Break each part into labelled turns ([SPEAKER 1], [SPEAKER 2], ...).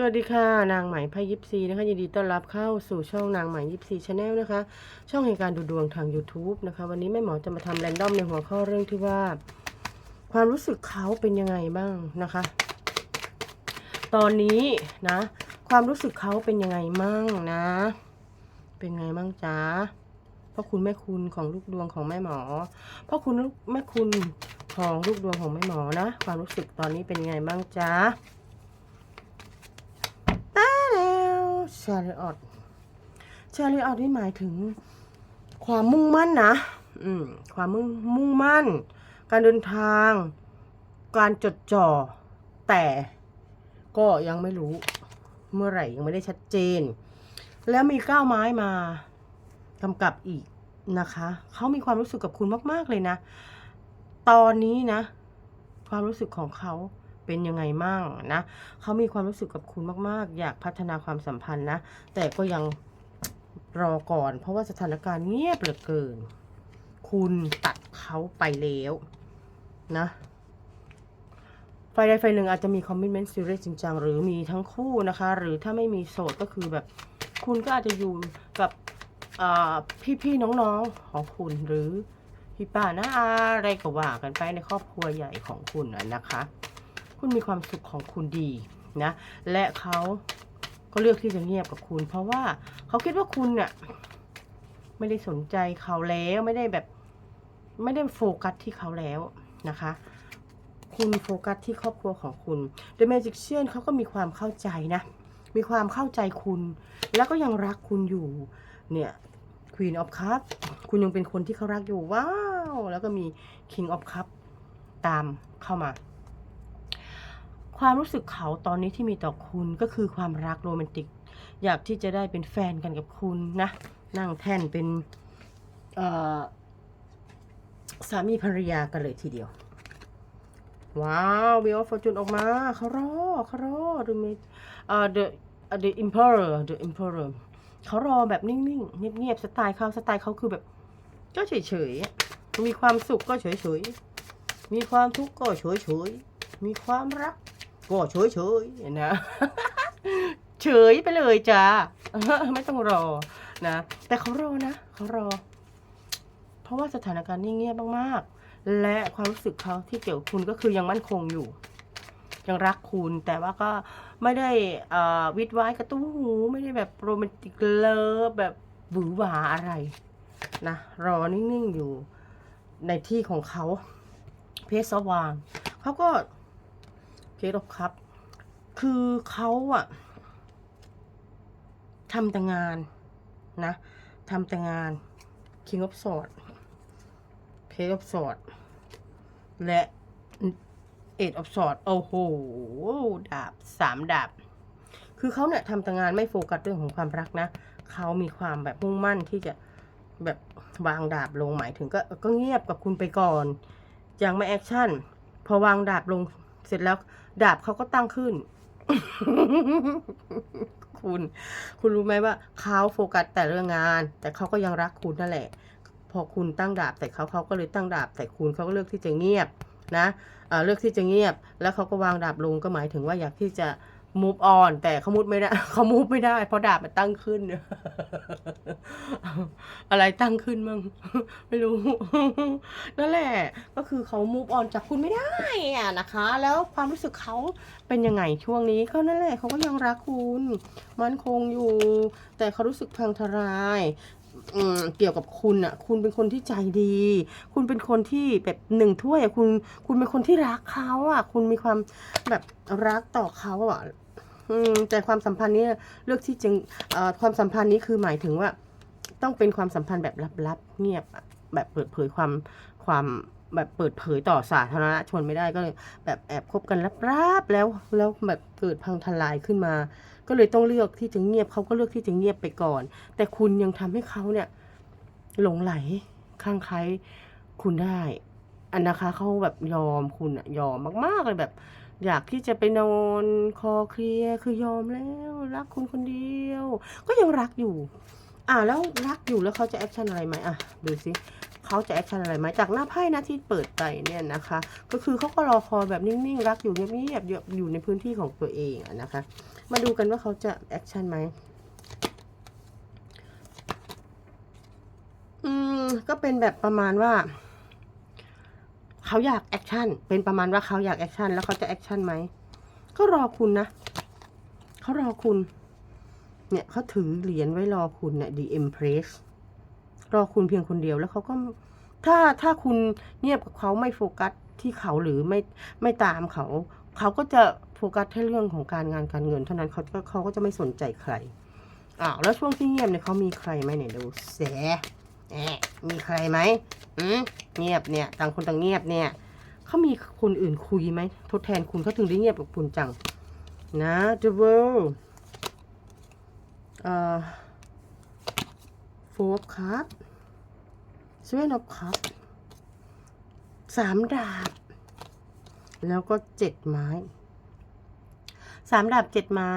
[SPEAKER 1] สวัสดีค่ะ นางไหมพยิปซีนะคะยินดีต้อนรับเข้าสู่ช่องนางไหมยิปซีชาแนลนะคะ ช่องแห่งการดูดวงทาง YouTube นะคะ วันนี้แม่หมอจะมาทำแรนดอมในหัวข้อเรื่องที่ว่า ความรู้สึกเขาเป็นยังไงบ้างนะคะ ตอนนี้นะ ความรู้สึกเขาเป็นยังไงมั่งนะ เป็นไงมั่งจ๊ะพ่อคุณแม่คุณของลูกดวงของแม่หมอพ่อคุณแม่คุณของลูกดวงของแม่หมอนะ ความรู้สึกตอนนี้เป็นยังไงบ้างจ๊ะ ตายแล้ว ชาริออตชาริออตนี่หมายถึงความมุ่งมั่นนะอืมความมุ่งมุ่งมั่น การเดินทาง การจดจ่อ แต่ก็ยังไม่รู้ เมื่อไหร่ยังไม่ได้ชัดเจน แล้วมีก้าวไม้มากำกับอีกนะคะ เขามีความรู้สึกกับคุณมาก ๆ เลยนะ ตอนนี้นะ ความรู้สึกของเขา เป็นยังไงมั่งนะเขามีความรู้สึกกับคุณมาก ๆ อยากพัฒนาความสัมพันธ์นะ แต่ก็ยังรอก่อน เพราะว่าสถานการณ์เงียบเหลือเกิน คุณตัดเขาไปแล้วนะไฟใดไฟหนึ่งอาจจะมีคอมมิชเมนต์ซีเรียสจริงจังหรือมีทั้งคู่นะคะ หรือถ้าไม่มีโสดก็คือแบบ คุณก็อาจจะอยู่กับพี่ๆน้องๆของคุณหรือพี่ป้านะอะไรก็ว่ากันไปในครอบครัวใหญ่ของคุณนะคะ คุณมีความสุขของคุณดีนะและเขาก็เลือกที่จะเงียบกับคุณ เพราะว่าเขาคิดว่าคุณเนี่ยไม่ได้สนใจเขาแล้วไม่ได้แบบไม่ได้โฟกัสที่เขาแล้วนะคะ คุณโฟกัสที่ครอบครัวของคุณ The Magician เขาก็มีความเข้าใจนะ มีความเข้าใจคุณ แล้วก็ยังรักคุณอยู่เนี่ย Queen of Cup คุณยังเป็นคนที่เขารักอยู่ว้าว แล้วก็มี King of Cup ตามเข้ามา ความรู้สึกเขาตอนนี้ที่มีต่อคุณก็คือความรักโรแมนติก อยากที่จะได้เป็นแฟนกันกับคุณนะ นั่งแท่นเป็นสามีภรรยากันเลยทีเดียว ว้าววิวฟอร์จูนออกมาเขารอเขารอดูมีเอ่อ the the emperor the emperor เขารอแบบนิ่งๆ เงียบๆ สไตล์เขาสไตล์เขาคือแบบ ก็เฉยๆ มีความสุขก็เฉยๆ มีความทุกข์ก็เฉยๆ มีความรัก ก็เฉยๆนะ เฉยไปเลยจ้าไม่ต้องรอนะ แต่เขารอนะเขารอ เพราะว่าสถานการณ์นี่เงียบมากๆ และความรู้สึกเขาที่เกี่ยวกับคุณก็คือยังมั่นคงอยู่ ยังรักคุณแต่ว่าก็ไม่ได้วิดไว้กระตุ้งหูไม่ได้แบบโรแมนติกเลิฟแบบหวือหวาอะไรนะรอนิ่ง ๆ อยู่ในที่ของเขา เพสว่างเขาก็ เพจครับ คือเขาอะทำแต่งานนะทำแต่งาน King of Swords Page of Swords และ Eight of Swords โอ้โห ดาบสามดาบ คือเขาเนี่ยทำแต่งานไม่โฟกัสเรื่องของความรักนะ เขามีความแบบมุ่งมั่นที่จะแบบวางดาบลงหมายถึงก็ก็เงียบกับคุณไปก่อน ยังไม่แอคชั่น พอวางดาบลง เสร็จแล้วดาบเขาก็ตั้งขึ้น คุณ คุณรู้ไหมว่าเขาโฟกัสแต่เรื่องงาน แต่เขาก็ยังรักคุณนั่นแหละ พอคุณตั้งดาบใส่เขาเขาก็เลยตั้งดาบใส่คุณเขาก็เลือกที่จะเงียบนะเเลือกที่จะเงียบ แล้วเขาก็วางดาบลงก็หมายถึงว่าอยากที่จะ move on แต่เขามุดไม่ได้เขา move ไม่ได้ เพราะดาบมันตั้งขึ้น อะไรตั้งขึ้นมั่งไม่รู้ นั่นแหละ ก็คือเขา move on จากคุณไม่ได้อะนะคะ แล้วความรู้สึกเขาเป็นยังไงช่วงนี้ก็นั่นแหละเขาก็ยังรักคุณ มั่นคงอยู่ แต่เขารู้สึกพังทลายเกี่ยวกับคุณอะ คุณเป็นคนที่ใจดี คุณเป็นคนที่แบบหนึ่งถ้วยอะคุณ คุณเป็นคนที่รักเขาอะ คุณมีความแบบรักต่อเขาอะ แต่ความสัมพันธ์นี้เลือกที่จะเอ่อความสัมพันธ์นี้คือหมายถึงว่า ต้องเป็นความสัมพันธ์แบบลับๆเงียบแบบเปิดเผยความความแบบเปิดเผยต่อสาธารณชนไม่ได้ก็เลยแบบแอบคบกันลับๆแล้วแล้วแบบเกิดพังทลายขึ้นมา ก็เลยต้องเลือกที่จะเงียบเขาก็เลือกที่จะเงียบไปก่อน แต่คุณยังทำให้เขาเนี่ย หลงไหลข้างใครคุณได้ อันนะคะเขาแบบยอมคุณอะยอมมากๆเลยแบบ อยากที่จะไปนอนคอเคลียร์คือยอมแล้ว รักคุณคนเดียว ก็ยังรักอยู่ อ่าแล้วรักอยู่แล้วเขาจะแอคชั่นอะไรไหมอะดูสิเขาจะแอคชั่นอะไรไหมจากหน้าไพ่นะที่เปิดไปเนี่ยนะคะ ก็คือเขาก็รอคอยแบบนิ่งๆรักอยู่เงียบๆอยู่ในพื้นที่ของตัวเองนะคะ มาดูกันว่าเขาจะแอคชั่นไหมอืมก็เป็นแบบประมาณว่า เขาอยากแอคชั่นเป็นประมาณว่าเขาอยากแอคชั่นแล้วเขาจะแอคชั่นไหมก็รอคุณนะเขารอคุณ เนี่ยเขาถือเหรียญไว้รอคุณเนี่ย The Empress รอคุณเพียงคนเดียวแล้วเขาก็ ถ้าถ้าคุณเงียบกับเขาไม่โฟกัสที่เขาหรือไม่ไม่ตามเขา เขาก็จะโฟกัสแค่เรื่องของการงานการเงิน เท่านั้นเขาก็เขาก็จะไม่สนใจใครอ้าวแล้วช่วงที่เงียบเนี่ยเขามีใครไหมเนี่ยดูแส มีใครไหมอืมเงียบเนี่ยต่างคนต่างเงียบเนี่ยเขามีคนอื่นคุยไหมทดแทนคุณเขาถึงได้เงียบกับคุณจัง นะ The World เอ่อ Four of Cups Seven of Cups สามดาบ แล้วก็เจ็ดไม้สามดาบเจ็ดไม้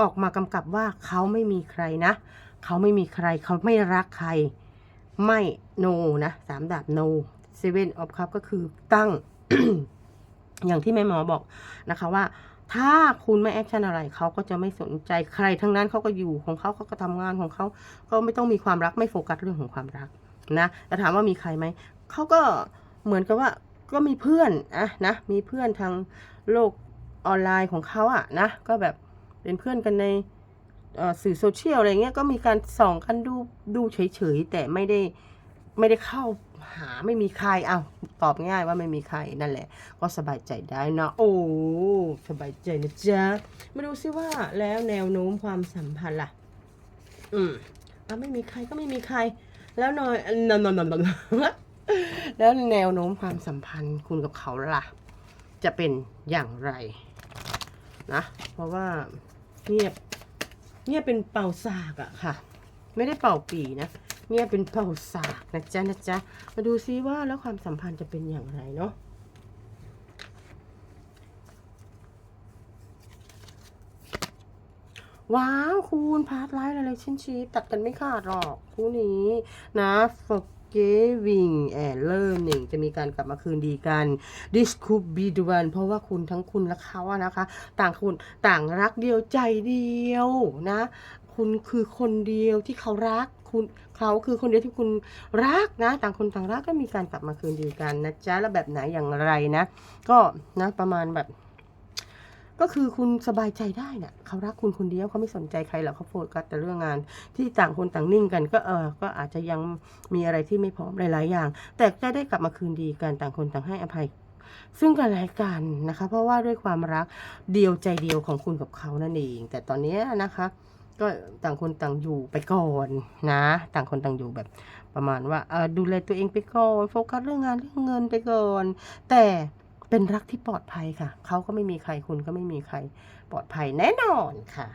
[SPEAKER 1] ออกมากำกับว่าเขาไม่มีใครนะ เขาไม่มีใครเขาไม่รักใคร ไม่ no นะสามดาบ no seven of cup ก็คือตั้ง อย่างที่แม่หมอบอกนะคะว่า ถ้าคุณไม่แอคชั่นอะไร เขาก็จะไม่สนใจใครทั้งนั้นเขาก็อยู่ของเขาเขาก็ทำงานของเขาก็ไม่ต้องมีความรักไม่โฟกัสเรื่องของความรักนะแต่ถามว่ามีใครไหมเขาก็เหมือนกับว่าก็มีเพื่อนอะนะมีเพื่อนทางโลกออนไลน์ของเขาอะนะก็แบบเป็นเพื่อนกันใน สื่อโซเชียลอะไรเงี้ยก็มีการส่องกันดูดูเฉยๆแต่ไม่ได้ไม่ได้เข้าหาไม่มีใครอ้าวตอบง่ายว่าไม่มีใครนั่นแหละ ก็สบายใจได้นะโอ้สบายใจนะจ๊ะมาดูซิว่าแล้วแนวโน้มความสัมพันธ์ล่ะ อืมอะไม่มีใครก็ไม่มีใคร แล้วนอยนอนนอนนอนแล้วแนวโน้มความสัมพันธ์คุณกับเขาล่ะ จะเป็นอย่างไร นะ เพราะว่าเงียบ เนี่ยเป็นเป่าสากอะค่ะ ไม่ได้เป่าปีนะเนี่ยเป็นเป่าสากนะจ๊ะนะจ๊ะมาดูซิว่าแล้วความสัมพันธ์จะเป็นอย่างไรเนาะว้าว คุณพาร์ทไลท์อะไรชิ้นชี้ตัดกันไม่ขาดหรอกคู่นี้นะ giving and learning จะมีการกลับมาคืนดีกัน this could be the one เพราะว่าคุณทั้งคุณและเขาอะนะคะ ต่างคุณต่างรักเดียวใจเดียวนะ คุณคือคนเดียวที่เขารักคุณเขาคือคนเดียวที่คุณรักนะ ต่างคนต่างรักก็มีการกลับมาคืนดีกันนะจ๊ะแล้วแบบไหนอย่างไรนะ ก็นะประมาณแบบ ก็คือคุณสบายใจได้นะ่ะเขารักคุณคนเดียวเขาไม่สนใจใครหรอกเขาโฟกัสแต่เรื่องงานที่ต่างคนต่างนิ่งกัน ก็เออก็อาจจะยังมีอะไรที่ไม่พร้อมหลาย ๆ อย่าง แต่จะได้กลับมาคืนดีกันต่างคนต่างให้อภัยซึ่งกันและกันนะคะ เพราะว่าด้วยความรักเดียวใจเดียวของคุณกับเขานั่นเอง แต่ตอนนี้นะคะ ก็ต่างคนต่างอยู่ไปก่อนนะ ต่างคนต่างอยู่แบบประมาณว่าดูแลตัวเองไปก่อนโฟกัสเรื่องงานเรื่องเงินไปก่อน แต่ เป็นรักที่ปลอดภัยค่ะ เขาก็ไม่มีใครคุณก็ไม่มีใครปลอดภัยแน่นอนค่ะ